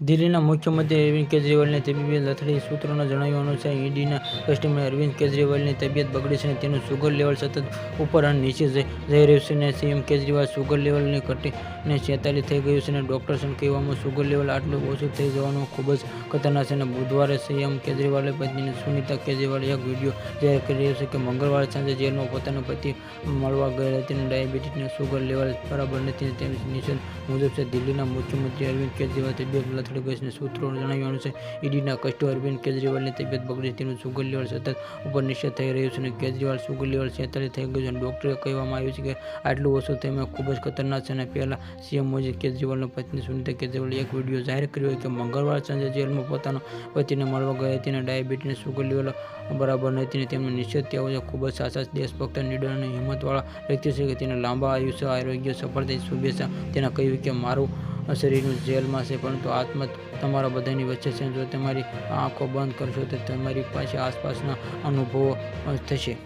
દિલ્હીના મુખ્યમંત્રી અરવિંદ કેજરીવાલની તબીબી લથડી સૂત્રોના જણાવ્યા અનુસાર ઈડીના કસ્ટમર અરવિંદ કેજરીવાલની તબિયત બગડી છે અને તેનું સુગર લેવલ સતત ઉપર અને નીચે જઈ રહ્યું છે અને સીએમ કેજરીવાલ સુગર લેવલને ઘટીને છેતાલીસ થઈ ગયું છે અને ડૉક્ટર્સને કહેવામાં સુગર લેવલ આટલું ઓછું થઈ જવાનું ખૂબ જ ખતરનાક છે અને બુધવારે સીએમ કેજરીવાલે પત્ની સુનીતા કેજરીવાલે એક વીડિયો જાહેર કરી રહ્યો છે કે મંગળવારે સાંજે જેલમાં પોતાના પતિ મળવા ગયેલા હતી અને ડાયાબિટીસના સુગર લેવલ બરાબર નથી તેની નિશાન મુજબ છે દિલ્હીના મુખ્યમંત્રી અરવિંદ કેજરીવાલ તબિયત લથડી ગઈ છે જણાવ્યું છે. ઈડીના કસ્ટમર અરવિંદ કેજરીવાલની તબિયત બગડી તેનું સુગર લેવલ સતત ઉપર નિશ્ચિત થઈ રહ્યું છે અને કેજરીવાલ સુગર લેવલ છેતાલીસ થઈ ગયું છે અને ડૉક્ટરે કહેવામાં આવ્યું છે કે આટલું ઓછું થયું ખૂબ જ ખતરનાક છે અને પહેલાં સીએમ મોદી કેજરીવાલની પત્ની સુનિતા કેજરીવાલે એક વીડિયો જાહેર કર્યો કે મંગળવાર સાંજે જેલમાં પોતાના પતિને મળવા ગયા હતી અને ડાયાબિટીસ સુગર લેવલ બરાબર નથી અને તેમનું નિશ્ચિત તેઓ ખૂબ જ સાચા દેશભક્ત નિડર અને હિંમતવાળા વ્યક્તિ છે કે તેને લાંબા આયુષ્ય, આરોગ્ય, સફળતા, શુભેચ્છા તેના કહ્યું કે મારું શરીરનું જેલમાં છે, પરંતુ આત્મા તમારા બધાની વચ્ચે છે. જો તમારી આંખો બંધ કરશો, તો તમારી પાસે આસપાસના અનુભવો થશે.